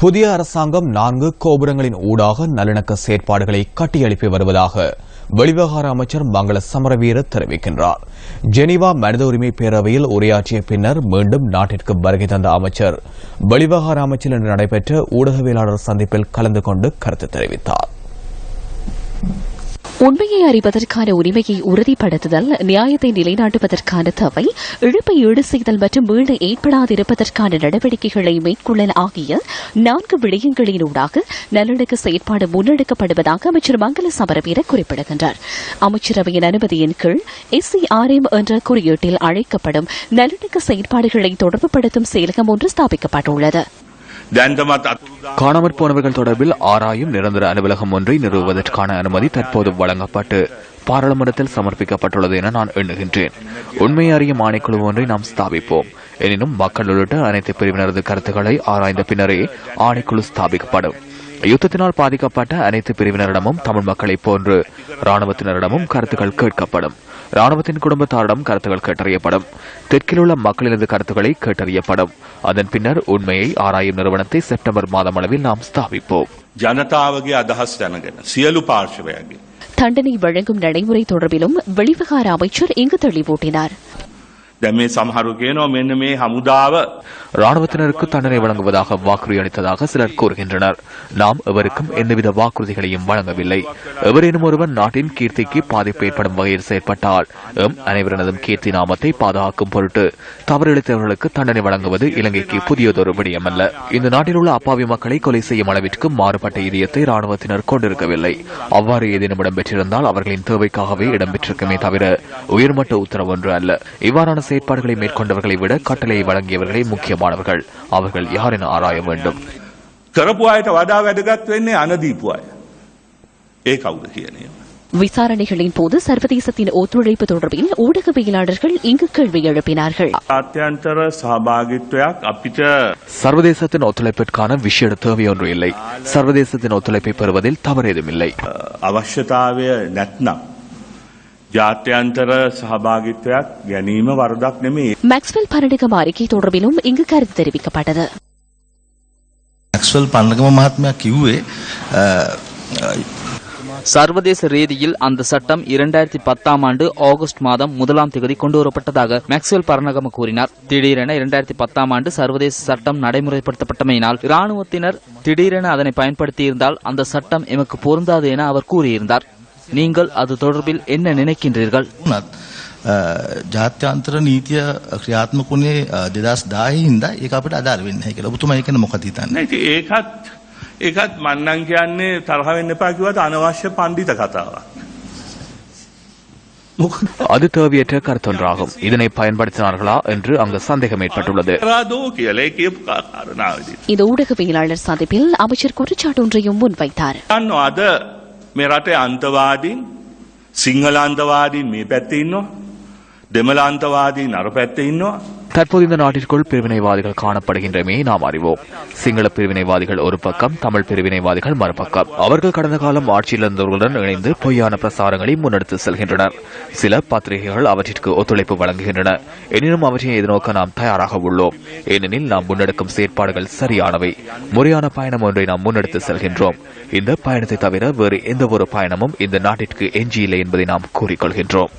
புதிய அரசாங்கம் நான்கு கோபுரங்களின் ஊடாக நல்லிணக்க செயற்பாடுகளை கட்டியெழுப்பி வருவதாக வெளிவிவகார அமைச்சர் மங்கள சமரவீர தெரிவிக்கின்றார். ஜெனீவா மனித உரிமை பேரவையில் உரையாற்றிய பின்னர் மீண்டும் நாட்டிற்கு வருகை தந்த அமைச்சர். வெளிவிவகார அமைச்சர் இன்று நடைபெற்ற ஊடகவியலாளர் சந்திப்பில் கலந்து கொண்டு கருத்து தெரிவித்தார். உண்மையை அறிவதற்கான உரிமையை உறுதிப்படுத்துதல் நியாயத்தை நிலைநாட்டுவதற்கான தவை இழப்பை ஈடு செய்தல் மற்றும் மீள ஏற்படாதிருப்பதற்கான நடவடிக்கைகளை மேற்கொள்ளல் ஆகிய நான்கு விடயங்களினூடாக நல்லிணக்க செயற்பாடு முன்னெடுக்கப்படுவதாக அமைச்சர் மங்கள சமரவீர குறிப்பிடுகின்றார். அமைச்சரவையின் அனுமதியின் கீழ் எஸ்சிஆர்எம் என்ற குறியீட்டில் அழைக்கப்படும் நல்லிணக்க செயற்பாடுகளை தொடர்புபடுத்தும் செயலகம் ஒன்று ஸ்தாபிக்கப்பட்டுள்ளது. காணாமற் போனவர்கள் தொடர்பில் ஆராயும் நிரந்தர அலுவலகம் ஒன்றை நிறுவுவதற்கான அனுமதி தற்போது வழங்கப்பட்டு பாராளுமன்றத்தில் சமர்ப்பிக்கப்பட்டுள்ளது என நான் எண்ணுகின்றேன். உண்மையை அறியும் ஆணைக்குழு ஒன்றை நாம் ஸ்தாபிப்போம். எனினும் மக்கள் உள்ளிட்ட அனைத்து பிரிவினரது கருத்துக்களை ஆராய்ந்த பின்னரே ஆணைக்குழு ஸ்தாபிக்கப்படும். யுத்தத்தினால் பாதிக்கப்பட்ட அனைத்து பிரிவினரிடமும் தமிழ் மக்களைப் போன்று ராணுவத்தினரிடமும் கருத்துக்கள் கேட்கப்படும். ராணுவத்தின் குடும்பத்தாரிடம் கருத்துக்கள் கேட்டறியப்படும். தெற்கில் உள்ள மக்களினது கருத்துக்களை கேட்டறியப்படும். அதன் பின்னர் உண்மையை ஆராயும் நிறுவனத்தை செப்டம்பர் மாதம் அளவில் நாம் ஸ்தாபிப்போம். ஜனதாவகி அதஹஸ் தண்டனை வழங்கும் நடைமுறை தொடர்பிலும் வெளிவிகார அமைச்சர் இங்கு தெளிவூட்டினார். දැ මේ සමහරු කියනවා මෙන්න මේ හමුදාව ராணுவத்தினருக்கு தண்டனை வழங்குவதாக வாக்குறுதி அளித்ததாக சிலர் கூறுகின்றனர் நாம் எவருக்கும் எந்தவித வாக்குறுதிகளையும் வழங்கவில்லை எவரேனும் ஒருவர் நாட்டின் கீர்த்திக்கு பாதிப்பு ஏற்படும் வகையில் செயற்பட்டால் எம் அனைவரினதும் கீர்த்தி நாமத்தை பாதுகாக்கும் பொருட்டு தவறிழைத்தவர்களுக்கு தண்டனை வழங்குவது இலங்கைக்கு புதியதொரு விடயமல்ல இந்த நாட்டில் உள்ள அப்பாவி மக்களை கொலை செய்யும் அளவிற்கு மாறுபட்ட இதயத்தை ராணுவத்தினர் கொண்டிருக்கவில்லை அவ்வாறு ஏதேனும் இடம்பெற்றிருந்தால் அவர்களின் தேவைக்காகவே இடம்பெற்றிருக்குமே தவிர உயர்மட்ட உத்தரவு ஒன்று அல்ல இவ்வாறான செயற்பாடுகளை மேற்கொண்டவர்களை விட கட்டளையை வழங்கியவர்களே முக்கியமானவர்கள் அவர்கள் யார் என ஆராய வேண்டும் කරපු අයට වඩා වැදගත් වෙන්නේ අනදීපු අය. ඒ කවුද කියනය. விசாரணைகளின் போது சர்வதேசத்தின் ஒத்துழைப்பு தொடர்பில் ஊடகவியலாளர்கள் இங்கு கேள்வி எழுப்பினார்கள் ආත්‍යන්තර සහභාගිත්වයක් අපිට சர்வதேசத்தின் ஒத்துழைப்பிற்கான விஷய தேவையொன்று இல்லை சர்வதேசத்தின் ஒத்துழைப்பை பெறுவதில் தவறேதும் இல்லை අ, අවශ්‍යතාවය නැත්නම්. ජාත්‍යන්තර සහභාගිත්වයක් ගැනීම වරදක් නෙමේ மேக்ஸ்வெல் பரணகம் அறிக்கை தொடர்பிலும் இங்கு கருத்து தெரிவிக்கப்பட்டது මැක්ස්වල් පන්නගම මහත්මයක් කිව්වේ අ, சர்வதேச ரீதியில் அந்த சட்டம் இரண்டாயிரத்தி பத்தாம் ஆண்டு ஆகஸ்ட் மாதம் முதலாம் தேதி கொண்டுவரப்பட்டதாக மேக்ஸ்வெல் பரணகம கூறினார் திடீரென இரண்டாயிரத்தி பத்தாம் ஆண்டு சர்வதேச சட்டம் நடைமுறைப்படுத்தப்பட்டமையினால் இராணுவத்தினர் திடீரென அதனை பயன்படுத்தியிருந்தால் அந்த சட்டம் எமக்கு பொருந்தாது என அவர் கூறியிருந்தார் நீங்கள் அது தொடர்பில் என்ன நினைக்கின்றீர்கள் වුණත් අ, ජාත්‍යන්තර නීතිය ක්‍රියාත්මක වුණේ දෙදස් දාහි හින්දා ඒක අපිට අදාර වෙන්න හැකි කියලා. ඔබතුමා ඒකන මොකද හිතන්නේ? නැති ඒකත් ඒකත් මන්නන් කියන්නේ තරහවෙන්න එපා කිව්වට අනවශ්‍ය පණ්ඩිත කතාවක්. මොකද அது தேவையற்ற கருத்தொன்றாகும் இதனை பயன்படுத்தினார்களா என்று அங்கு சந்தேகம் ஏற்பட்டுள்ளது රාදෝ කියලා ඒ කියපු කා- කාරණාවදී. இந்த ஊடகவியலாளர் சந்திப்பில் அமைச்சர் குற்றச்சாட்டு ஒன்றையும் முன்வைத்தார் දන්නවා අද මේ රටේ අන්තවාදීන් සිංහල අන්තවාදීන් මේ පැත්තේ ඉන්නවා දෙමළ අන්තවාදීන් අර පැත්තේ ඉන්නවා. தற்போது இந்த நாட்டிற்குள் பிரிவினைவாதிகள் காணப்படுகின்றமே நாம் அறிவோம். சிங்கள பிரிவினைவாதிகள் ஒரு பக்கம் தமிழ் பிரிவினைவாதிகள் மறுபக்கம். அவர்கள் கடந்த காலம் ஆட்சியில் இருந்தவர்களுடன் இணைந்து பொய்யான பிரசாரங்களை முன்னெடுத்து செல்கின்றனர். சில பத்திரிகைகள் அவற்றிற்கு ஒத்துழைப்பு வழங்குகின்றன. எனினும் அவற்றை எதிர்நோக்க நாம் தயாராக உள்ளோம். ஏனெனில் நாம் முன்னெடுக்கும் செயற்பாடுகள் சரியானவை. முறையான பயணம் ஒன்றை நாம் முன்னெடுத்து செல்கின்றோம். இந்த பயணத்தை தவிர வேறு எந்த ஒரு பயணமும் இந்த நாட்டிற்கு எஞ்சியில்லை என்பதை நாம் கூறிக்கொள்கின்றோம்.